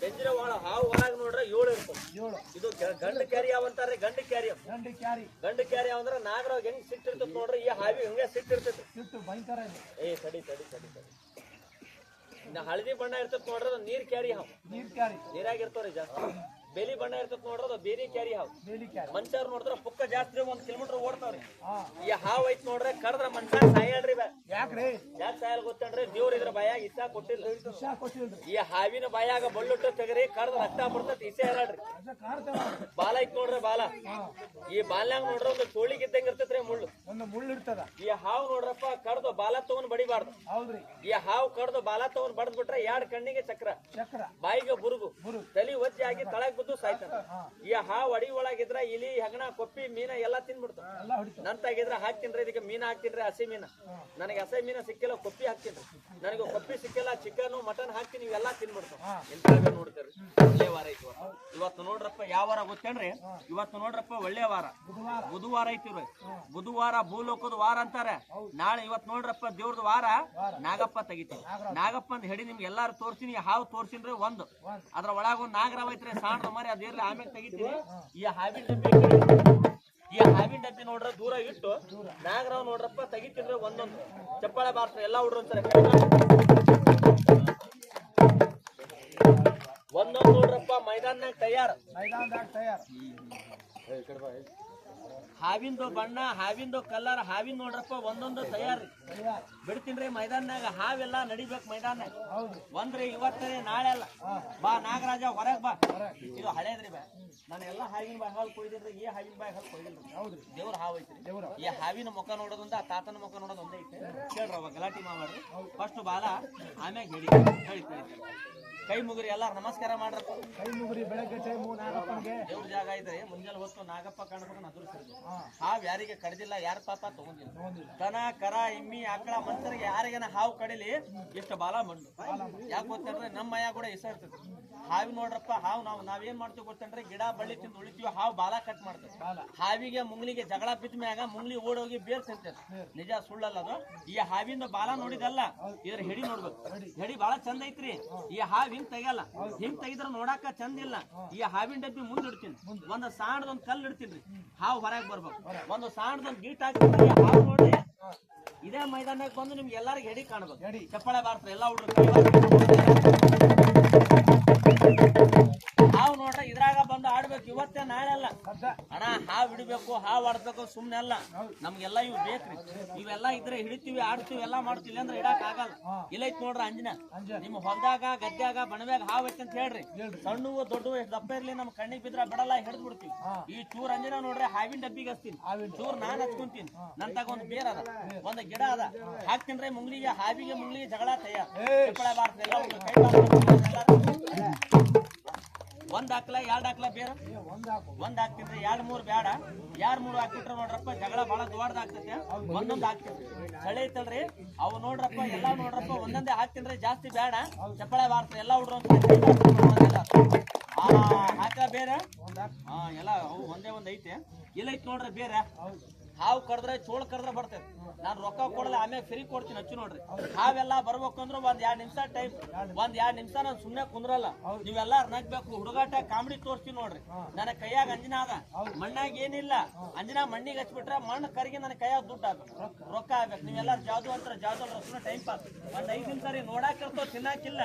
ಗಂಜಿನ ಒಳ ಹಾವು ಒಳಗ್ ನೋಡ್ರೆ ಏಳು ಇರ್ತದೆ. ಏಳು. ಇದು ಗಂಡ ಕ್ಯಾರಿ ಅಂತಾರೆ? ಗಂಡು ಕ್ಯಾರಿ ಗಂಡು ಕ್ಯಾರಿ. ಗಂಡು ಕ್ಯಾರಿ ಅಂದ್ರೆ ನಾಗರಾವ್ ಹೆಂಗ್ ಸಿಟ್ಟಿರ್ತದೆ ನೋಡ್ರಿ ಈ ಹಾವಿ ಹಂಗೆ ಸಿಟ್ಟಿರ್ತೈತಿ ಸಿಟ್ಟು ಭಯಂಕರ ಏ ತಡಿ ತಡಿ ತಡಿ ತಡಿ. ಇನ್ನ ಹಳದಿ ಬಣ್ಣ ಇರ್ತದ ನೋಡ್ರಿ ಅದು ನೀರ್ ಕ್ಯಾರಿ ಹಾವು. ನೀರ್ ಕ್ಯಾರಿ. ನೀರಾಗಿರ್ತವ್ರಿ ಜಾಸ್ತಿ. ಬೇಲಿ ಬಣ್ಣ ಇರ್ತದ ನೋಡ್ರಿ ಅದು ಬೇರೆ ಕ್ಯಾರಿ ಹಾವು. ಬೇಲಿ ಕ್ಯಾರಿ. ನೋಡಿದ್ರೆ ಪುಕ್ಕ ಜಾಸ್ತಿ ಒಂದ್ ಕಿಲೋಮೀಟರ್ ಓಡ್ತಾವ್ರಿ. ಈ ಹಾವು ಐತ್ ನೋಡ್ರೆ ಕಡ್ದ್ರ ಮನುಷ್ಯ ಸಾಯಲ್ರಿ ಬಾ. ಯಾಕ್ರಿ? ಯಾಕೆ ಸಾಯಲ್ ಗೊತ್ತೇನ್ರಿ? ದೇವ್ರ ಇದ್ರ ಬಾಯಾಗ ಇಸ ಕೊಟ್ಟಿಲ್ಲ. ವಿಷ ಕೊಟ್ಟಿಲ್ರಿ. ಈ ಹಾವಿನ ಬಾಯಾಗ ಬಳ್ಳುಟ್ಟು ತೆಗರಿ ಕರ್ದ ರಕ್ತ ಬರ್ತೈತಿ ಇಸೆ ಅದ ಕಾಡ್ತೇವ ಬಾಲ ಐತ್ ನೋಡ್ರಿ ಬಾಲ. ಈ ಬಾಲ್ಯಾಗ ನೋಡ್ರಿ ಒಂದು ಚೋಳಿ ಇದ್ದಂಗ ಇರ್ತೈತ್ರಿ ಮುಳ್ಳು. ಒಂದು ಮುಳ್ಳು ಇರ್ತದ. ಈ ಹಾವು ನೋಡ್ರಪ್ಪ ಕಡ್ದು ಬಾಲ ತಗೊಂಡ್ ಬಡಿಬಾರ್ದು. ಹೌದ್ರಿ. ಈ ಹಾವು ಕಡ್ದು ಬಾಲ ತಗೊಂಡ್ ಬಡದ್ ಬಿಟ್ರೆ ಎರಡ್ ಕಣ್ಣಿಗೆ ಚಕ್ರ. ಚಕ್ರ. ಬಾಯಿಗೆ ಬುರುಗು. ತಲಿ ಒಜ್ಜಿ ಆಗಿ ತಳಗ್ ಬಿದ್ದು ಸಾಯ್ತಾನ ಈ ಹಾವು ಅಡಿ ಒಳಗಿದ್ರ ಇಲಿ ಹೆಗಣ ಕೊಪ್ಪಿ ಮೀನ ಎಲ್ಲಾ ತಿನ್ಬಿಡ್ತಾವ ನಂತಾಗಿದ್ರ ಹಾಕ್ತೀನ್ರಿ ಇದಕ್ಕೆ ಮೀನ ಹಾಕ್ತೀನ್ರಿ ಹಸಿ ಮೀನ. ನನಗೆ ಹಸಿ ಮೀನ ಸಿಕ್ಕಿಲ್ಲ ಕೊಪ್ಪಿ ಹಾಕ್ತೀನಿ. ನನಗೆ ಕೊಪ್ಪಿ ಸಿಕ್ಕಿಲ್ಲ ಚಿಕನ್ ಮಟನ್ ಹಾಕಿ ನೀವೆಲ್ಲ ತಿನ್ಬಿಡ್ತಾವ ನೋಡ್ತೇವ್ರಿ ಇಂಥವೇ ನೋಡ್ತೀರಿ. ಒಳ್ಳೆ ವಾರ ಐತಿ ಇವತ್ತು. ಇವತ್ತು ನೋಡ್ರಪ್ಪ ಯಾವ ವಾರ ಗೊತ್ತೇನ್ರಿ? ಇವತ್ತು ನೋಡ್ರಪ್ಪ ಒಳ್ಳೆ ವಾರ. ಬುಧವಾರ. ಐತಿ. ಬುಧವಾರ ಭೂಲೋಕದ ವಾರ ಅಂತಾರೆ. ನಾಳೆ ಇವತ್ ನೋಡ್ರಪ್ಪ ದೇವ್ರದ ವಾರ ನಾಗಪ್ಪ ತೆಗಿತೀನಿ ನಾಗಪ್ಪ ಅಂತ ಹೇಳಿ ನಿಮ್ಗೆ ಎಲ್ಲಾರು ತೋರ್ಸಿನಿ ಹಾವು ತೋರ್ಸಿನ್ರಿ ಒಂದು. ಅದ್ರ ಒಳಗ ಒಂದ್ ನಾಗರಾವ್ ಐತ್ರಿ ಸಾಣ್ರ ಮರಿ ಅದಿರ್ಲಿ ಆಮೇಲೆ ತೆಗಿತೀನಿ ಈ ಹಾವಿನ ಈ. ಹಾವಿನ ಡಬ್ಬಿ ನೋಡ್ರ ದೂರ ಇಟ್ಟು ನಾಗರಾವ್ ನೋಡ್ರಪ್ಪ ತೆಗಿತಿದ್ರೆ ಒಂದೊಂದು. ಚಪ್ಪಾಳೆ ಬಾರ್ಸ್ರಿ ಎಲ್ಲ ಹುಡ್ರು ಅಂತಾರೆ ಒಂದೊಂದು ನೋಡ್ರಪ್ಪ ಮೈದಾನ್ಯಾಗ ತಯಾರ. ಮೈದಾನದಾಗ ತಯಾರು. ಹಾವಿಂದು ಬಣ್ಣ, ಹಾವಿಂದು ಕಲರ್, ಹಾವಿನ ನೋಡ್ರಪ್ಪ, ಒಂದೊಂದು ತಯಾರಿ. ಬಿಡ್ತೀನ್ರಿ ಮೈದಾನ್ಯಾಗ ಹಾವೆಲ್ಲ ನಡಿಬೇಕು ಮೈದಾನ ಒಂದ್ರಿ ಇವತ್ತೇ, ನಾಳೆ ಅಲ್ಲ. ಬಾ, ನಾಗರಾಜ, ಹೊರಗ್ ಬಾ. ಇದು ಹಳೇದ್ರಿ ಬಾ. ನಾನು ಎಲ್ಲ ಹಾವಿನ ಬಾಯಿ ಹಾಲು ಕೊಯ್ದಿಲ್ರಿ ಈ ಹಾವಿನ ಬಾಯಿ ಹಾಲು ಕೊಯ್ದಿಲ್ರಿ. ದೇವ್ರ ಹಾವು ಐತ್ರಿ. ಈ ಹಾವಿನ ಮುಖ ನೋಡೋದೊಂದ ತಾತನ ಮುಖ ನೋಡೋದು ಒಂದೇ ಐತೆ. ಕೇಳ್ರಿ ಅವಾಗ ಗಲಾಟಿ ಮಾಡ್ರಿ ಫಸ್ಟ್ ಬಾಲ ಆಮ್ಯಾಗ ಹೇಳಿ. ಕೈ ಮುಗಿರಿ ಎಲ್ಲ ನಮಸ್ಕಾರ ಮಾಡ್ರಪ್ಪ ಕೈ ಮುಗುರಿ ಬೆಳಗ್ಗೆ ಟೈಮು ನಾಗಪ್ಪನಿಗೆ ದೇವ್ರ ಜಾಗ ಐತೆ ಮುಂಜಾನೆ ಹೊತ್ತು ನಾಗಪ್ಪ ಕಾಣ್ಬೇಕು ಅದೃಷ್ಟ ಹಾವು ಯಾರಿಗೆ ಕಡ್ದಿಲ್ಲ ಯಾರ ಪಾಪ ತಗೊಂಡಿಲ್ಲ. ದನ ಕರ ಇಮ್ಮಿ ಆಕಳ ಮನುಷ್ಯರಿಗೆ ಯಾರಿಗೇನ ಹಾವು ಕಡಿಲಿ ಇಷ್ಟ ಬಾಲ ಮಣ್ಣು. ಯಾಕೆ ಗೊತ್ತಂದ್ರೆ ನಮ್ಮ ಮಯ ಕೂಡ ಇಸ ಇರ್ತದೆ. ಹಾವಿ ನೋಡ್ರಪ್ಪ ಹಾವು ನಾವು ನಾವೇನ್ ಮಾಡ್ತೀವಿ ಗೊತ್ತಂದ್ರೆ ಗಿಡ ಬಳ್ಳಿ ತಿಂದು ಉಳಿತೀವಿ ಹಾವು ಬಾಲ ಕಟ್ ಮಾಡ್ತೇವೆ ಹಾವಿಗೆ ಮುಂಗ್ಲಿಗೆ ಜಗಳ ಬಿದ್ದ ಮ್ಯಾಗ ಮುಂಗ್ಲಿ ಓಡೋಗಿ ಬೇರ್ ತಿಂತೇವೆ ನಿಜ ಸುಳ್ಳಲ್ಲ ಅದು. ಈ ಹಾವಿನ ಬಾಲ ನೋಡಿದಲ್ಲ ಇದ್ರ ಹೆಡಿ ನೋಡ್ಬೇಕು. ಹೆಡಿ. ಬಾಳ ಚಂದ ಐತ್ರಿ. ಈ ಹಾವು ಹಿಂಗ್ ತೆಗಿಯಲ್ಲ. ಹಿಂಗ್ ತೆಗಿದ್ರ ನೋಡಾಕ ಚಂದ ಇಲ್ಲ. ಈ ಹಾವಿನ ಡಬ್ಬಿ ಮುಂದ್ ಇಡ್ತೀನಿ. ಸಾಣದ ಒಂದು ಕಲ್ಲು ಇಡ್ತೀನಿ. ಹಾವು ಹೊರಗೆ ಬರ್ಬೇಕು. ಒಂದು ಸಾಣದೊಂದ್ ಗೀಟ್ ಹಾಕಿ ಹಾವು ನೋಡಿ. ಇದೇ ಮೈದಾನಕ್ಕೆ ಬಂದು ನಿಮ್ಗೆ ಎಲ್ಲರಿಗೂ ಹೆಡಿ ಕಾಣ್ಬೇಕು. ಚಪ್ಪಾಳೆ ಬಾರ್ತಾರೆ ಎಲ್ಲ ಹುಡುಗರು ಹಾವು ನೋಡ್ರಿ ಇದ್ರಾಗ ಬಂದು ಆಡ್ಬೇಕು. ಇವತ್ತೇ ನಾಳೆ ಅಲ್ಲ. ಅಣ್ಣ ಹಾವು ಹಿಡಿಬೇಕು ಹಾವು ಆಡ್ಬೇಕು ಸುಮ್ನೆ ಅಲ್ಲ. ನಮ್ಗೆಲ್ಲ ಇವು ಬೇಕ್ರಿ. ಇವೆಲ್ಲ ಇದ್ರೆ ಹಿಡಿತೀವಿ ಆಡ್ತೀವಿ ಎಲ್ಲ ಮಾಡ್ತೀವಿ ಅಂದ್ರೆ ಇಡಕ್ ಆಗಲ್ಲ. ಇಲ್ಲೈತ್ ನೋಡ್ರ ಅಂಜನ. ನಿಮ್ ಹೊಲ್ದಾಗ ಗದ್ದೆಗ ಬಣವ್ಯಾಗ ಹಾವು ಐತಿ ಅಂತ ಹೇಳ್ರಿ. ಸಣ್ಣ ಸಣ್ಣವು ದೊಡ್ಡವು ಎಷ್ಟು ದಪ್ಪ ಇರ್ಲಿ ನಮ್ ಕಣ್ಣಿಗೆ ಬಿದ್ರ ಬಿಡಲ್ಲ ಹಿಡಿದು ಬಿಡ್ತೀವಿ. ಈ ಚೂರ್ ಅಂಜನ ನೋಡ್ರಿ ಹಾವಿನ ಡಬ್ಬಿಗೆ ಹಚ್ತೀನಿ. ಚೂರ್ ನಾನ್ ಹಚ್ಕೊಂತೀನಿ. ನನ್ ತಾಗ ಒಂದ್ ಬೇರ್ ಅದ. ಒಂದ್ ಗಿಡ ಅದ. ಹಾಕ್ತೀನ್ರಿ ಮುಂಗ್ಲಿಗೆ ಹಾವಿಗೆ ಮುಂಗ್ಲಿಗೆ ಜಗಳ ತಯಾರ. ಎರಡ್ ಹಾಕ್ಲ ಬೇರೆ? ಒಂದ್ ಹಾಕ್ತಿದ್ರೆ ಎರಡ್ ಮೂರ್ ಬೇಡ ಯಾರ್ ಮೂರ್ ಹಾಕ್ಬಿಟ್ರ ನೋಡ್ರಪ್ಪ, ಜಗಳ ಬಹಳ ದೊಡ್ಡದ ಆಗ್ತೈತೆ. ಒಂದೊಂದ್ ಹಾಕ್ತಿದ್ರೆ. ಚಳಿ ಐತಲ್ರಿ? ಅವು ನೋಡ್ರಪ್ಪ, ಎಲ್ಲಾ ನೋಡ್ರಪ್ಪ, ಒಂದೊಂದೇ ಹಾಕ್ತಿದ್ರೆ ಜಾಸ್ತಿ ಬೇಡ ಚಪ್ಪಳೆ ಬಾರ್ತ ಎಲ್ಲಾ ಹುಡ್ರು ಹಾಕ ಬೇರೆ? ಹಾ, ಎಲ್ಲ ಒಂದೇ ಒಂದ್ ಐತೆ. ಇಲ್ಲ ಐತ್ ನೋಡ್ರಿ ಬೇರೆ. ಹಾವು ಕಡ್ದ್ರೆ ಚೋಳ ಕಡ್ದ್ರೆ ಬರ್ತೈತಿ. ನಾನು ರೊಕ್ಕ ಕೊಡಲ್ಲ ಆಮೇಲೆ ಫ್ರೀ ಕೊಡ್ತೀನಿ, ಹಚ್ಚಿ ನೋಡ್ರಿ. ಹಾವೆಲ್ಲ ಬರ್ಬೇಕು ಅಂದ್ರೆ ಒಂದ್ ಎರಡ್ ನಿಮಿಷ ಟೈಮ್ ಒಂದ್ ಎರಡ್ ನಿಮಿಷ ನಾನು ಸುಮ್ನೆ ಕುಂದ್ರಲ್ಲ. ನೀವೆಲ್ಲ ನಗ್ಬೇಕು, ಹುಡುಗಾಟ, ಕಾಮಿಡಿ ತೋರಿಸ್ತೀನಿ ನೋಡ್ರಿ. ನನ್ನ ಕೈಯಾಗ ಅಂಜನ ಅದ. ಮಣ್ಣಾಗ ಏನಿಲ್ಲ. ಅಂಜನ ಮಣ್ಣಿಗೆ ಹಚ್ಬಿಟ್ರೆ ಮಣ್ಣು ಕರಿಗೆ ನನ್ನ ಕೈಯಾಗ ದುಡ್ಡು ಆಗ ರೊಕ್ಕ ಆಗ್ಬೇಕು ನೀವೆಲ್ಲ ಜಾದು ಅಂತ ಜಾದು ಅಂದ್ರೆ ಟೈಮ್ ಪಾಸ್ ಒಂದ್ ಐದ್ ನಿಮಿಷ ರೀ ನೋಡಾಕ್ ಇರ್ತೋ ತಿನ್ನಾಕಿಲ್ಲ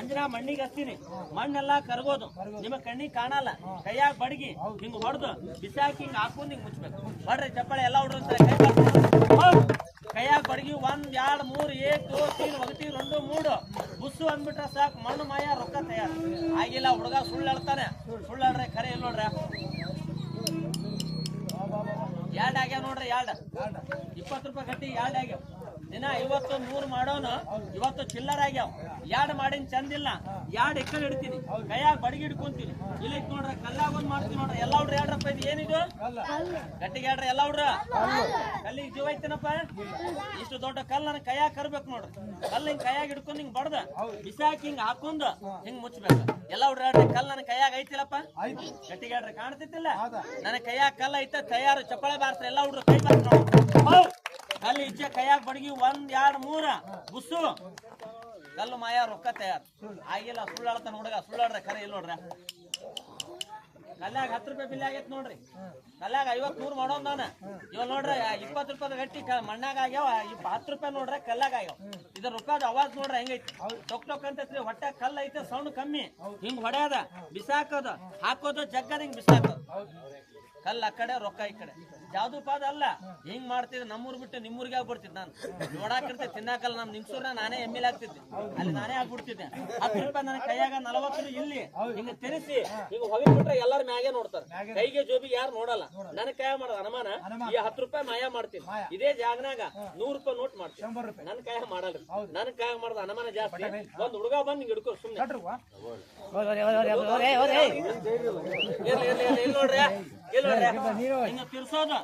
ಅಂಜನ ಮಣ್ಣಿಗೆ ಹಚ್ತೀನಿ. ಮಣ್ಣೆಲ್ಲ ಕರ್ಬೋದು ನಿಮ್ಮ ಕಣ್ಣಿಗೆ ಕಾಣಲ್ಲ. ಕೈಯಾಗ ಬಡಗಿ. ಹಿಂಗ್ ಹೊಡೆದು ಬಿಸಾಕಿ ಹಿಂಗ್ ಹಾಕೊಂಡು ಹಿಂಗ್ ಮುಚ್ಬೇಕು. ಬಡ್ರಿ ಚಪ್ಪಳೆ ಎಲ್ಲ. ಹೋಗ್. ಕೈಯಾಗ ಬಡಗಿ ಒಂದ್, ಎರಡ್, ಮೂರ್ ದೋ ತೀನ್ ಒಗಟಿ ರೊಂಡು ಮೂಡು. ಬುಸ್ಸು ಅಂದ್ಬಿಟ್ರೆ ಸಾಕು, ಮಣ್ಣು ಮಾಯ ರೊಕ್ಕ ತಯಾರ. ಆಗಿಲ್ಲ, ಹುಡುಗ ಸುಳ್ಳು ಹೇಳ್ತಾನೆ. ಸುಳ್ಳು ಹೇಳ್ರೆ ಖರೆ ಇಲ್ಲ ನೋಡ್ರಿ. ಎರಡ್ ಆಗ್ಯಾವ ನೋಡ್ರಿ, ಎರಡ್. ಇಪ್ಪತ್ತು ರೂಪಾಯಿ ಗಟ್ಟಿ ಎರಡ್ ಆಗ್ಯಾವ. ದಿನ ಐವತ್ತು ನೂರು ಮಾಡೋನು ಇವತ್ತು ಚಿಲ್ಲರ್ ಆಗ್ಯಾವ. ಯಾಡ್ ಮಾಡಿನ ಚಂದಿಲ್ಲ ಯಾಡ್ ಎಕ್ಕಲ್ ಇಡ್ತೀನಿ. ಕೈಯಾಗ ಬಡಗಿ ಹಿಡ್ಕೊಂತೀನಿ. ಇಲ್ಲಿ ನೋಡ್ರ ಕಲ್ಲಾಗ ಒಂದ್ ಮಾಡ್ತೀನಿ ನೋಡ್ರಿ. ಎಲ್ಲ ಹುಡ್ರ ಎರಡ್ರಪ್ಪ ಇದು ಏನಿದು? ಗಟ್ಟಿಗೆ ಹೇಳ್ರಿ ಎಲ್ಲ ಹುಡ್ರ? ಕಲ್ಲಿಗೆ ಜೀವ ಐತೇನಪ್ಪ? ಇಷ್ಟು ದೊಡ್ಡ ಕಲ್ಲು ನನ್ನ ಕೈಯಾಗ ಕರ್ಬೇಕು ನೋಡ್ರಿ. ಕಲ್ಲು ಹಿಂಗ್ ಕೈಯಾಗ ಹಿಡ್ಕೊಂಡು ಹಿಂಗ್ ಬಡ್ದ ಬಿಸಾಕಿ ಹಿಂಗ್ ಹಾಕೊಂಡ್ ಹಿಂಗ್ ಮುಚ್ಬೇಕು. ಎಲ್ಲ ಹುಡ್ರ ಹೇಳ್ರಿ ಕಲ್ಲು ನನ್ನ ಕೈಯಾಗ ಐತಿಲ್ಲಪ್ಪ? ಗಟ್ಟಿಗೆ ಹೇಳ್ರಿ ಕಾಣ್ತಿತ್ತಿಲ್ಲ? ನನ್ನ ಕೈಯಾಗ ಕಲ್ ಐತ ತಯಾರು ಚಪ್ಪಳೆ ಬಾರ್ಸ್ರಿ ಎಲ್ಲ ಹುಡ್ರು ಕೈ ಬಾರ್ಸ್ರಿ ಇಚ್ಚೆ ಕೈಯಾಗ ಬಡಗಿ ಒಂದ್, ಎರಡ್, ಮೂರ. ಬುಸ್ಸು. ಕಲ್ಲು ಮಾಯ, ರೊಕ್ಕ ತಯಾರ. ಆಗಿಲ್ಲ ಸುಳ್ಳಾಡ್ತಾನ ನೋಡಗ ಸುಳ್ಳಾಡ್ರೆ ಕರೆ ಇಲ್ಲ ನೋಡ್ರ. ಕಲ್ಯಾಗ ಹತ್ತು ರೂಪಾಯಿ ಬಿಲ್ ಆಗೈತೆ ನೋಡ್ರಿ. ಕಲ್ಯಾಗ ಐವತ್ ನೂರ್ ಮಾಡೋನ್ ನಾನು. ಇವ್ ನೋಡ್ರಿ ಇಪ್ಪತ್ ರೂಪಾಯಿ ಗಟ್ಟಿ ಮಣ್ಣಾಗ ಆಗ್ಯಾವ, ಇಪ್ಪ ಹತ್ತು ರೂಪಾಯಿ ನೋಡ್ರಿ ಕಲ್ಲಾಗ ಆಗ್ಯಾವ. ಇದ್ರ ರೂಪಾಯಿ ಅವಾಜ್ ನೋಡ್ರ ಹೆಂಗೈತಿ? ಟೊಕ್ ಟೊಕ್ ಅಂತೈತ್ರಿ ಹೊಟ್ಟೆ ಕಲ್ಲ ಐತೆ ಸೌಂಡ್ ಕಮ್ಮಿ. ಹಿಂಗ್ ಹೊಡೆಯದ ಬಿಸಾಕೋದ ಹಾಕೋದು ಜಗ್ಗದ ಹಿಂಗ್ ಬಿಸಾಕೋದು. ಕಲ್ಲ ಆ ಕಡೆ ರೊಕ್ಕ ಈ ಕಡೆ. ಯಾವ್ದು ಪಾದ ಅಲ್ಲ ಹಿಂಗ್ ಮಾಡ್ತಿದ್ರೆ ನಮ್ಮೂರ್ ಬಿಟ್ಟು ನಿಮ್ಮೂರಿಗೆ ಆಗ್ಬಿಡ್ತಿದ್ ನಾನು. ನೋಡಾಕಿರ್ತೆ ತಿನ್ನಾಕಲ್ಲ ನಮ್ ನಿಮ್ಸೂರ್ನ ನಾನೇ ಎಮ್ಮಿಲ್ ಆಗ್ತಿದ್ದೆ ಅಲ್ಲಿ ನಾನೇ ಆಗ್ಬಿಡ್ತಿದ್ದೆ. ಹತ್ತು ರೂಪಾಯಿ ನನ್ನ ಕೈಯಾಗ ನಲವತ್ತು ಇಲ್ಲಿ. ಹಿಂಗ ತಿನ್ನಿಸಿ ಹಿಂಗ ಹೊಗೆ ಬಿಟ್ರೆ ಎಲ್ಲಾರ ಮ್ಯಾಗೆ ನೋಡ್ತಾರ. ಕೈಗೆ ಜೋಬಿ ಯಾರು ನೋಡಲ್ಲ. ನನ್ನ ಕೈ ಮಾಡೋದು ಅನುಮಾನ? ಈ ಹತ್ತು ರೂಪಾಯಿ ಮಾಯಾ ಮಾಡ್ತೀನಿ. ಇದೇ ಜಾಗನಾಗ ನೂರ್ ರೂಪಾಯಿ ನೋಟ್ ಮಾಡ್ತೀನಿ. ನನ್ನ ಕೈಯಾಗ ಮಾಡಲ್ರಿ. ನನ್ನ ಕೈಯಾಗ ಮಾಡೋದು ಅನುಮಾನ ಜಾಸ್ತಿ. ಒಂದ್ ಹುಡುಗ ಬಂದ್ ಹಿಂಗ್ ಹಿಡ್ಕೊ ಸುಮ್ನೆ. ನೋಡ್ರಿ ಹಿಂಗ ತಿರ್ಸೋದು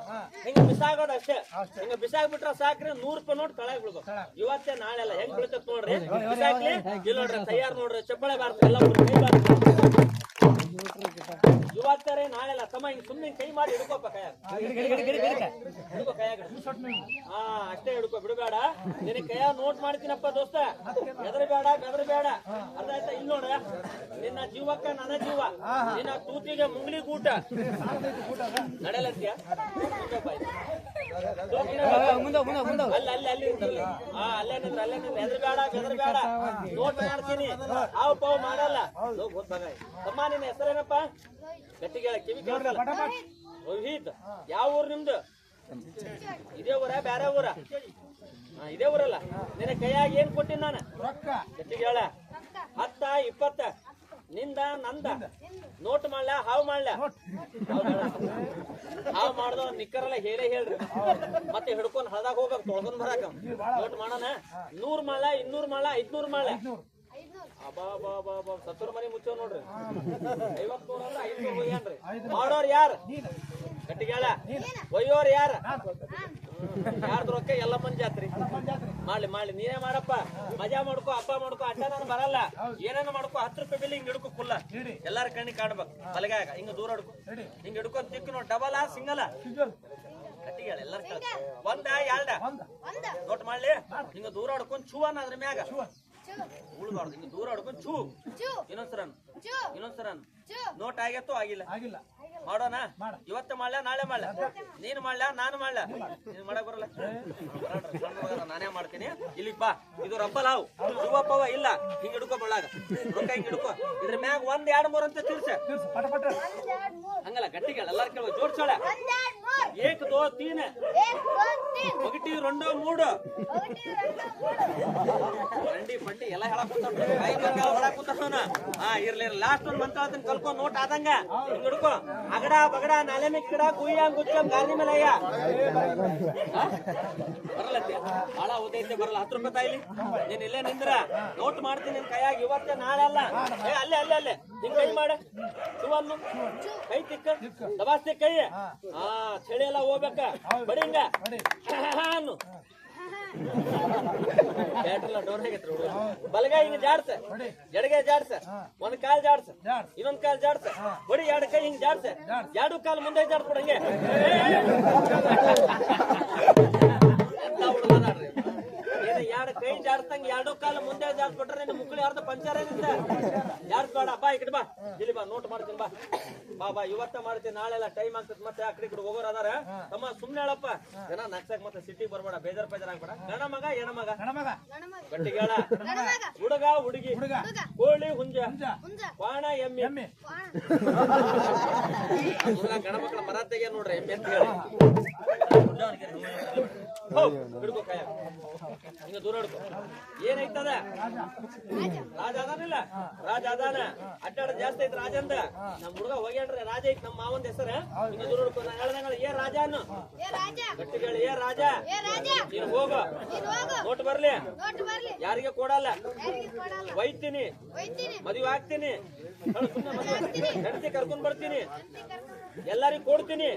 ಹಿಂಗ ಬಿಸಾಗೋದು ಅಷ್ಟೇ. ಹಿಂಗ ಬಿಸಾಕ್ಬಿಟ್ರ ಸಾಕ್ರಿ ನೂರ್ ರೂಪಾಯಿ ನೋಟ್ ತಳಗ್ ಇವತ್ತೆ ಇವತ್ತೇ ನಾಳೆ ಅಲ್ಲ ಹೆಂಗ್ ಬಿಡ್ತಕ್ ನೋಡ್ರಿ? ಬಿಸಾಕ್ಲಿ. ಇಲ್ಲಿ ನೋಡ್ರಿ ತಯಾರ್ ನೋಡ್ರಿ ಚಪ್ಪಳೆ ಬಾರ್ತ ಎಲ್ಲ ಇವತ್ತರೇ ನಾಳೆ ಅಲ್ಲ ತಮ್ಮ ಹಿಂಗ್ ಸುಮ್ಮನೆ ಕೈ ಮಾಡಿ ಹಿಡ್ಕೋಪ ಕೈಯಾಗ ಹಾ ಅಷ್ಟೇ ಹಿಡ್ಕೋ ಬಿಡಬೇಡ. ನಿನ್ ಕೈಯ ನೋಟ್ ಮಾಡ್ತೀನಪ್ಪ ದೋಸ್ತ. ಬೆದರಬೇಡ ಬೆದರಬೇಡ. ಅರ್ಧ ಆಯ್ತಾ? ಇಲ್ಲಿ ನೋಡ. ನಿನ್ನ ಜೀವಕ್ಕ ನನ್ನ ಜೀವ. ನಿನ್ನ ತೂತಿಗೆ ಮುಂಗ್ಲಿ ಗೂಟ ನಡೆಯಲತ್ತೀಯ ಅಲ್ಲಿ ಅಲ್ಲಿ ಅಲ್ಲಿ ನಿಂದ್ರಲ್ಲ. ಹಾ ಅಲ್ಲೇ ನಿಂದ್ರ ಅಲ್ಲೇ ನಿಂದ್ರ ಹೆದರ್ಬೇಡ ಬೆದರ್ಬೇಡ ನೋಟ್ ಮಾಡ್ತೀನಿ ಹಾವು ಪಾವು ಮಾಡಲ್ಲ. ಹೋಗ್ ಗೊತ್ತಾಗ ತಮ್ಮ ನಿನ್ನ ಹೆಸರೇನಪ್ಪ ಗಟ್ಟಿಗೆ ಹೇಳ, ಕಿವಿ ಕೇಳ ರೋಹಿತ್ ಯಾವ ಊರು ನಿಮ್ದು? ಇದೇ ಊರ ಬೇರೆ ಊರ? ಹಾ, ಇದೇ ಊರಲ್ಲ. ನಿನ್ನ ಕೈಯಾಗ ಏನ್ ಕೊಟ್ಟಿನ ನಾನು? ಗಟ್ಟಿ ಗಟ್ಟಿಗೆ ಹೇಳ ಹತ್ತ ಇಪ್ಪತ್ತ. ನಿಂದ ನಂದ? ನೋಟ್ ಮಾಡ್ಲ ಹಾವು ಮಾಡ್ಲ? ಹಾವು ಮಾಡ್ದ ನಿಕ್ಕರಲ್ಲ ಹೇಳೇ ಹೇಳ್ರಿ. ಮತ್ತೆ ಹಿಡ್ಕೊಂಡ್ ಹಳದಾಗ ಹೋಗ್ಬೇಕು ತೊಳ್ಕೊಂಡ್ ಬರಾಕ. ನೋಟ್ ಮಾಡೋಣ. ನೂರ್ ಮಾಳ ಇನ್ನೂರ್ ಮಾಳ ಐದ್ನೂರ್ ಬಾ ಸತ್ತೂರ್ ಮನಿ ಮುಚ್ಚೋ ನೋಡ್ರಿ. ಐವತ್ ನೂರ ಐದ್ನೂರ್ ಮಾಡೋರ್ ಯಾರ? ಗಟ್ಟಿಗೆ ಹೇಳ. ಒಯ್ಯೋರ್ ಯಾರ? ಯಾರ್ದು ರೊಕ್ಕ? ಎಲ್ಲ ಮಂದಿ ಜಾತ್ರಿ. ಮಾಡ್ಲಿ ಮಾಡ್ಲಿ. ನೀನೇ ಮಾಡಪ್ಪ. ಮಜಾ ಮಾಡ್ಕೊ ಅಪ್ಪ ಮಾಡ್ಕೊ. ಅಡ್ಡ ನಾನು ಬರಲ್ಲ. ಏನೇನು ಮಾಡ್ಕೊ. ಹತ್ತು ರೂಪಾಯಿ ಬಿಲ್ ಹಿಂಗ್ ಹಿಡ್ಕೊ ಕುಲ್ಲ. ಎಲ್ಲಾರ ಕಣ್ಣಿಗೆ ಕಾಡ್ಬೇಕು ಬಲಗಾಗ ಹಿಂಗ ದೂರ ಹಿಡ್ಕೊ. ಹಿಂಗ್ ಹಿಡ್ಕೊಂಡ್ ತಿಕ್ಕು ನೋಡ್. ಡಬಲ್ ಆ ಸಿಂಗಲ್. ಕಟ್ಟಿಗೆ ಹೇಳ. ಎಲ್ಲಾರ ಒಂದ ಎರಡ. ನೋಟ್ ಮಾಡ್ಲಿ. ಹಿಂಗ ದೂರ ಹಿಡ್ಕೊಂಡ್ ಚೂ ಅನ್ನ ಅದ್ರ ಮ್ಯಾಗ. ಉಳ್ಬಾರ್ದು. ಹಿಂಗ ದೂರ ಹಿಡ್ಕೊಂಡ್ ಚೂ ಇನ್ನೊಂದ್ಸರ. ಇನ್ನೊಂದ್ಸರ. ನೋಟ್ ಆಗತ್ತೋ ಆಗಿಲ್ಲ. ಆಗಿಲ್ಲ. ಮಾಡೋಣ? ಇವತ್ತ ಮಾಡ್ಲ ನಾಳೆ ಮಾಡ್ಲ? ನೀನ್ ಮಾಡ್ಲ ನಾನು ಮಾಡ್ಲ? ನೀನ್ ಮಾಡಕ್ ಬರಲ್ಲ. ನಾನೇ ಮಾಡ್ತೀನಿ. ಇಲ್ಲಿ ಬಾ. ಇದು ರಬ್ಬಲ್ ಹಾವು. ಶಿವಪ್ಪವ ಇಲ್ಲ. ಹಿಂಗ್ ಹಿಡ್ಕೊ ಬಳ್ಳಾಗ. ರೊಕ್ಕ ಹಿಂಗ್ ಹಿಡ್ಕೊ. ಇದ್ರ ಮ್ಯಾಗ ಒಂದ್ ಎರಡ್ ಮೂರ್ ಅಂತ ತಿಳ್ಸ. ಹಂಗಲ್ಲ ಗಟ್ಟಿಗೆ ಎಲ್ಲಾರು ಕೇಳುವ ಜೋಡ್ಸೋಳ. ಏಕ್ ದೋ ತೀನ್ ఒకటి రెండు మూడు ರಂಡಿ ಪಂಡಿ ಎಲ್ಲ ಹೇಳಕ್ ಕೂತಾನ ಹಾ ಇರ್ಲಿ ಲಾಸ್ಟ್ ಒಂದ್ ಮಂತ್ರ ಅದನ್ನ ಕಲ್ಕೊಂಡ್ ನೋಟ್ ಆದಂಗ ಹಿಂಗ್ ಹಿಡ್ಕೊ ಅಗಡ ಬಗಡ ನಾಲೆ ಮಿಕ್ಕಿಡ ಕುಯ್ಯ ಗುಚ್ಚಂ ಗಾಂಧಿ ಮಲಯ್ಯ ಬರಲತ್ತೆ ಬಾಳ ಉದ್ದೇಶ ಬರಲ್ಲ. ಹತ್ತು ರೂಪಾಯಿ ತಾಯಿಲಿ ನೀನ್ ಇಲ್ಲೇ ನಿಂದ್ರ, ನೋಟ್ ಮಾಡ್ತೀನಿ ನಿನ್ ಕೈಯಾಗ. ಇವತ್ತೇ ನಾಳೆ ಅಲ್ಲ. ಅಲ್ಲೇ ಅಲ್ಲೇ ಅಲ್ಲೇ. ಹಿಂಗ್ ಕೈ ಮಾಡ. ಸುವನ್ನು ಕೈ ತಿಕ್ಕ. ದಬಾಸ್ತಿ ಕೈ. ಹಾ ಚಳಿ ಎಲ್ಲ ಹೋಗ್ಬೇಕ. ಬಡಿ ಹಿಂಗ. ಬಲಗೈ ಹಿಂಗ ಜಾಡ್ಸ. ಎಡಗೈ ಜಾಡ್ಸ. ಒಂದ್ ಕಾಲ್ ಜಾಡ್ಸ. ಇನ್ನೊಂದ್ ಕಾಲ್ ಜಾಡ್ಸ. ಬಡಿ ಎರಡು ಕೈ ಹಿಂಗ್ ಜಾಡ್ಸ. ಎರಡು ಕಾಲ್ ಮುಂದೆ ಜಾಡ್ಸ್ಬಿಡ ಹಂಗೆ. ಎರಡು ಕಾಲ ಮುಂದೆ ಕೊಟ್ರೆ ನಿನ್ನ ಮುಕ್ಕಳಿ ಯಾರ್ದ ಪಂಚರ್ ಯಾರ್ದು ಬೇಡ. ಬಾ ಈ ಕಡೆ ಬಾ. ಇಲ್ಲಿ ಬಾ ನೋಟ್ ಮಾಡ್ತೀನಿ ಬಾ. ಬಾ ಬಾ. ಇವತ್ತ ಮಾಡ್ತೀನಿ. ನಾಳೆಲ್ಲ ಟೈಮ್ ಆಗ್ತದೆ. ಮತ್ತೆ ಆ ಕಡೆ ಈ ಕಡೆ ಹೋಗೋರ್ ಅದಾರ. ತಮ್ಮ ಸುಮ್ನೆ ಹೇಳಪ್ಪ. ಜನ ನಕ್ಸಕ್ ಮತ್ತೆ ಸಿಟಿ ಬರ್ಬೇಡ. ಬೇಜಾರ್ ಬೇಜಾರ್ ಆಗ್ಬೇಡ. ಗಣ ಮಗ ಎಣ ಮಗ. ಗಣಮಗ. ಗಟ್ಟಿಗೆ ಹೇಳ. ಹುಡುಗ ಹುಡುಗಿ. ಹುಡುಗ. ಕೋಳಿ ಹುಂಜ. ಬಾಣ ಎಮ್ಮಿ. ಎಮ್ಮೆ. ಗಣ ಮಕ್ಕಳ ಮರ ನೋಡ್ರಿ ಎಮ್ಮೆ ಅಂತ ಹೇಳಿ. ಹಿಡ್ಕೊ ಕೈಯಾಗ. ಹಿಂಗ ದೂರ ಹಿಡ್ಕೋ. ಏನೈತದ ರಾಜ ಅದಾನಿಲ್ಲ? ರಾಜ ಅದಾನ? ಅಡ್ಡಾಡ ಜಾಸ್ತಿ ಐತ್ ಅಂತ ನಮ್ ಹುಡುಗ ಹೋಗ್ಯಾಡ್ರಿ ರಾಜ ಐತ್ ನಮ್ಮ ಮಾವಂದ ಹೆಸರ. ಹಿಂಗ ದೂರ ಹಿಡ್ಕೋ ನಾ ಹೇಳ್ದಂಗ ಏ ರಾಜ ಅನ್ನು. ಗಟ್ಟಿ ಕೇಳಿ ಏ ರಾಜ. ನೀನು ಹೋಗು. ನೋಟ್ ಬರ್ಲಿ. ಯಾರಿಗೆ ಕೊಡಲ್ಲ? ಒಯ್ತೀನಿ ಮದ್ವೆ ಆಗ್ತೀನಿ. ಹೆಂಡ್ತಿ ಕರ್ಕೊಂಡ್ ಬರ್ತೀನಿ. ಎಲ್ಲರಿಗೂ ಕೊಡ್ತೀನಿ.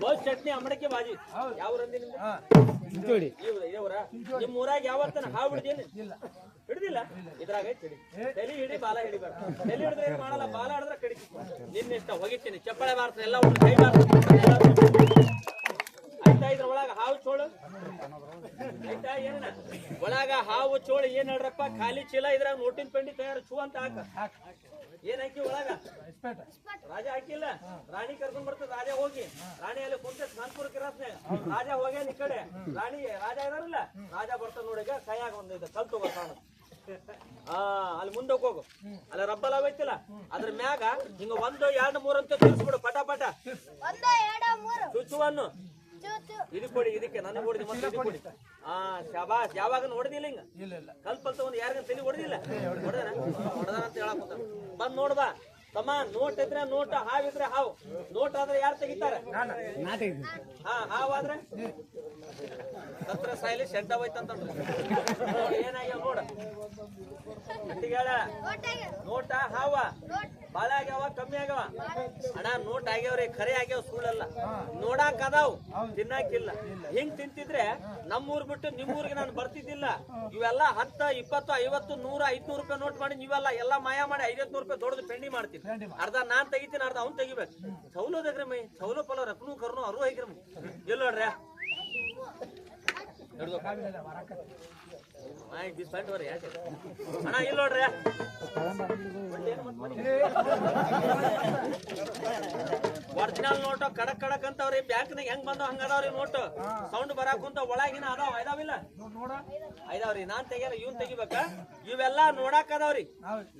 ಗೋಸ್ ಚಟ್ನಿ ಅಮಡಕ್ಕೆ ಬಾಜಿ. ಯಾವ ಊರಂದಿ ನಿಮ್ದು? ಇವ್ರ- ಇದೇ ಊರ? ನಿಮ್ ಊರಾಗ ಯಾವತ್ತನ ಹಾವು ಹಿಡ್ದೇನಿ ಹಿಡ್ದಿಲ್ಲ? ಇದ್ರಾಗ ಹಿಡಿ. ತಲಿ ಹಿಡಿ ಬಾಲ ಹಿಡಿಬೇಡ. ತಲಿ ಹಿಡಿದ್ರೆ ಏನ್ ಮಾಡಲ್ಲ? ಬಾಲ ಹಿಡಿದ್ರೆ ಕಡಿತಿ ನಿನ್ನ ಇಷ್ಟ ಹೋಗಿತೀನಿ. ಚಪ್ಪಳೆ ಮಾಡ್ತಾರೆ ಎಲ್ಲ ಒಂದು ಕೈ ಆಯ್ತಾ ಇದ್ರ ಒಳಗ ಹಾವು ಚೋಳು. ಆಯ್ತಾ ಏನ ಒಳಗ ಹಾವು ಚೋಳು ಏನ್ ಹೇಳ್ರಪ್ಪ? ಖಾಲಿ ಚೀಲ ಇದ್ರಾಗ ನೋಟಿನ ಪೆಂಡಿ ತಯಾರು ಚೂ ಅಂತ ಹಾಕ. ಏನ್ ಹಾಕಿ ಒಳಗ? ರಾಜ ಹಾಕಿಲ್ಲ? ರಾಣಿ ಕರ್ಕೊಂಡ್ ಬರ್ತದ ರಾಜ ಹೋಗಿ. ರಾಣಿ ಅಲ್ಲಿ ಕುಂತ ಸ್ನಾನಪುರ ಕಿರಾಸ್ನೆ ರಾಜ ಹೋಗ್ಯಾನ ಈ ಕಡೆ. ರಾಣಿ ರಾಜ ಇದಾರಲ್ಲ? ರಾಜ ಬರ್ತಾನ ನೋಡಿಗ ಕೈಯಾಗ ಒಂದ್ ಇದು ಕಲ್ ತಗೋ ಕಾಣ ಆ ಅಲ್ಲಿ ಮುಂದೆ ಹೋಗು. ಅಲ್ಲಿ ರಬ್ಬಲ್ ಅವೈತಿಲ್ಲ ಅದ್ರ ಮ್ಯಾಗ ಹಿಂಗ ಒಂದು ಎರಡು ಮೂರು ಅಂತ ತಿರ್ಸ್ಬಿಡು ಪಟ ಮೂರು. ಚುಚ್ಚುವನ್ನು ಇದಕ್ ಕೊಡಿ ಇದಕ್ಕೆ ನನಗೆ ಹೊಡಿದಿ ಮತ್ತೆ ಇದಕ್ಕೆ ಕೊಡಿ. ಹಾ ಶಬಾಸ್ ಯಾವಾಗ ಹೊಡೆದಿಲ್ಲ ಹಿಂಗ ಇಲ್ಲ ಇಲ್ಲ. ಕಲ್ಪಲ್ ತಗೊಂಡು ಯಾರಿಗ ತಲೆ ಹೊಡೆದಿಲ್ಲ ಹೊಡೆದನ ಹೊಡೆದನ ಅಂತ ಹೇಳಕ್ ಬಂದು ನೋಡ್ಬಾ ತಮ್ಮ ನೋಟ್ ಇದ್ರೆ ನೋಟ್ ಇದ್ರೆ ಹಾವು. ನೋಟ್ ಆದ್ರೆ ಯಾರು ತೆಗಿತಾರೆ? ಹಾ ಹಾವ್ ಆದ್ರೆ? ಹತ್ರ ಸಾಯಿಲಿ ಶೆಡ್ಡ ಹೋಯ್ತಂತ ಏನಾಗ್ಯಾವ ನೋಡ. ಗಟ್ಟಿಗೆ ಹೇಳ. ನೋಟ ಹಾವ. ನೋಟ್. ಬಾಳ ಆಗ್ಯಾವ ಕಮ್ಮಿ ಆಗ್ಯಾವ? ಅಣ್ಣ ನೋಟ್ ಆಗ್ಯಾವ್ರಿ ಖರೆ ಆಗ್ಯಾವ ಸುಳ್ಳಲ್ಲ. ನೋಡಾಕ್ ಅದಾವ್ ತಿನ್ನಾಕಿಲ್ಲ. ಹಿಂಗ್ ತಿಂತಿದ್ರೆ ನಮ್ಮೂರ್ ಬಿಟ್ಟು ನಿಮ್ಮೂರಿಗೆ ನಾನು ಬರ್ತಿದ್ದಿಲ್ಲ. ಇವೆಲ್ಲ ಹತ್ತ ಇಪ್ಪತ್ತು ಐವತ್ತು ನೂರ ಐದ್ನೂರು ರೂಪಾಯಿ ನೋಟ್ ಮಾಡಿ ನೀವೆಲ್ಲ ಎಲ್ಲಾ ಮಾಯ ಮಾಡಿ ಐವತ್ ನೂರು ರೂಪಾಯಿ ದೊಡ್ಡದು ಪೆಂಡಿ ಮಾಡ್ತೀನಿ ಅರ್ಧ ನಾನ್ ತೆಗಿತೀನಿ ಅರ್ಧ ಅವ್ನ್ ತೆಗಿಬೇಕು. ಚೌಲೋದಗ್ರಿ ಮೈ ಚೌಲೋ ಪಲ ರಕ್ನು ಕರ್ನು ಅರು ಹೇಗ್ರಿ ಎಲ್ಲ ನೋಡ್ರಿ. ಒರಿಜಿನಲ್ ನೋಟ್ ಕಡಕ್ ಕಡಕ್ ಅಂತವ್ರಿ ಬ್ಯಾಂಕ್ನಾಗ ಹೆಂಗ್ ಬಂದವ್ ಹಂಗದಾವ್ರಿ ನೋಟು ಸೌಂಡ್ ಬರಾಕುಂತ ಒಳಗಿನ ಅದಾವ, ಐದಾವಿಲ್ಲ? ಐದಾವ್ರಿ, ನಾನ್ ತೆಗಿಯಲ್ಲ, ಇವ್ನ್ ತೆಗಿಬೇಕ? ಇವೆಲ್ಲಾ ನೋಡಾಕ್ ಅದಾವ್ರಿ.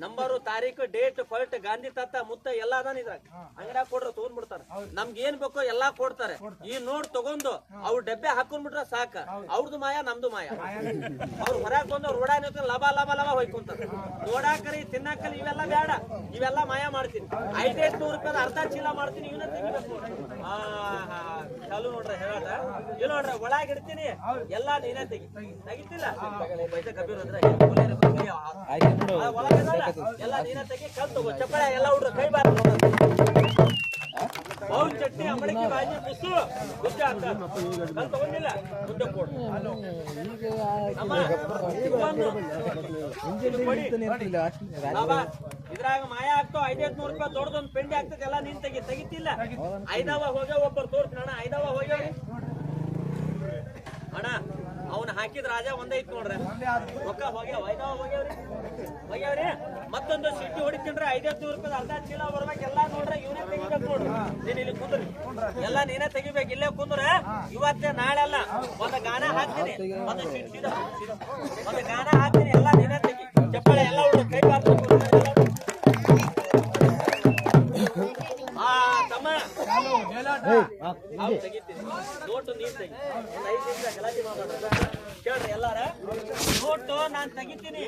ನಂಬರು ತಾರೀಕು ಡೇಟ್ ಫಲ್ಟ್ ಗಾಂಧಿ ತತ್ತ ಮುತ್ತ ಎಲ್ಲಾ ಅದಾನ ಇದ್ರಾಗ. ಅಂಗಡ್ಯಾಗ ಕೊಡ್ರ ತಗೊಂಡ್ ಬಿಡ್ತಾರ. ನಮ್ಗೆ ಏನ್ ಬೇಕೋ ಎಲ್ಲಾ ಕೊಡ್ತಾರೆ. ಈ ನೋಟ್ ತಗೊಂಡು ಅವ್ರ ಡಬ್ಬೆ ಹಾಕೊಂಡ್ಬಿಟ್ರ ಸಾಕ. ಅವ್ರದ್ದು ಮಾಯಾ, ನಮ್ದು ಮಾಯ. ಅವ್ರು ಹೊರಗ್ ಬಂದು ಅವ್ರ ಓಡಾನ ಲಭ ಲಭ ಲಭ ಹೋಯ್ಕೊಂತಾರೆ ನೋಡಾಕರಿ ತಿನ್ನಾಕಲಿ ಇವೆಲ್ಲ ಬೇಡ. ಇವೆಲ್ಲ ಮಾಯ ಮಾಡ್ತೀನಿ. ಐದೈದು ನೂರು ರೂಪಾಯಿ ಅರ್ಧ ಚೀಲ ಮಾಡ್ತೀನಿ ಇವನ್ನ ತೆಗಿಬೇಕು. ಆಹಾ ಆ ಚಾಲು ನೋಡ್ರಿ ಹೇಳಾಟ ಇಲ್ಲ ನೋಡ್ರಿ ಒಳಗೆ ಇಡ್ತೀನಿ. ಎಲ್ಲಾ ನೀನೇ ತೆಗಿ. ತೆಗಿತಿಲ್ಲ? ಕಬೀರ್ ಅಂದ್ರೆ ಎಲ್ಲ ನೀನೇ ತೆಗಿ ಕಲ್ ತಗೋ. ಚಪ್ಪಳ ಎಲ್ಲ ಹುಡ್ರು ಕೈ ಬಾರ ಬೌಲ್ ಚಟ್ನಿ ಅಮಡಿಕೆ ಭಾಜಿ ಬುಸ್ಸು ಬುಸ್ಸು ಅಂತ ತಗೊಂಡಿಲ್ಲ. ಮುಂದೆ ಕೊಡು. ಇದ್ರಾಗ ಮಾಯ ಆಗ್ತಾವ ಐದೈದು ನೂರು ರೂಪಾಯಿ ದೊಡ್ಡದೊಂದು ಪೆಂಡಿ ಆಗ್ತದೆ ಎಲ್ಲ ನೀನ್ ತೆಗಿ ತೆಗಿತಿಲ್ಲ. ಐದವ ಹೋಗ್ಯಾವ ಒಬ್ಬರು ತೋರ್ತೀನಿ ಅಣ್ಣ. ಐದವ ಹೋಗ್ಯಾವ್ರಿ ಅಣ್ಣ, ಅವ್ನ ಹಾಕಿದ ರಾಜ ಒಂದೈತ್ ನೋಡ್ರಿ. ರೊಕ್ಕ ಹೋಗ್ಯಾವ ಐದವ ಹೋಗ್ಯಾವ್ರಿ ಹೋಗ್ಯಾವ್ರಿ ಮತ್ತೊಂದು ಸಿಟಿ ಹೊಡಿತೀನ್ರಿ ಐದೈದು ನೂರು ರೂಪಾಯಿ ಅರ್ಧ ಚೀಲ ಬರ್ಬೇಕು. ಎಲ್ಲಾ ನೋಡ್ರಿ, ಇವನೇ ತೆಗಿಬೇಕು. ನೀನ್ ಇಲ್ಲಿ ಕುಂದ್ರಿ ಎಲ್ಲ ನೀನೇ ತೆಗಿಬೇಕು, ಇಲ್ಲೇ ಕುಂದ್ರ ಇವತ್ತೇ ನಾಳೆ ಅಲ್ಲ, ಒಂದು ಗಾನ ಹಾಕ್ತೀನಿ. ಒಂದು. ಒಂದು ಗಾನ ಹಾಕ್ತೀನಿ, ಎಲ್ಲ ನೀನೇ ತೆಗಿ. ಚಪ್ಪಳೆ ಎಲ್ಲ ಹುಡುಗ ಕೈ ಬಾರ್ದು ತಮ್ಮ. ತೆಗಿತೀನಿ ನೋಟು ನೀನ್ ತೆಗಿ. ಐದ್ ಗಲಾಟೆ ಕೇಳ್ರಿ ಎಲ್ಲಾರ. ನೋಟು ನಾನ್ ತೆಗಿತೀನಿ.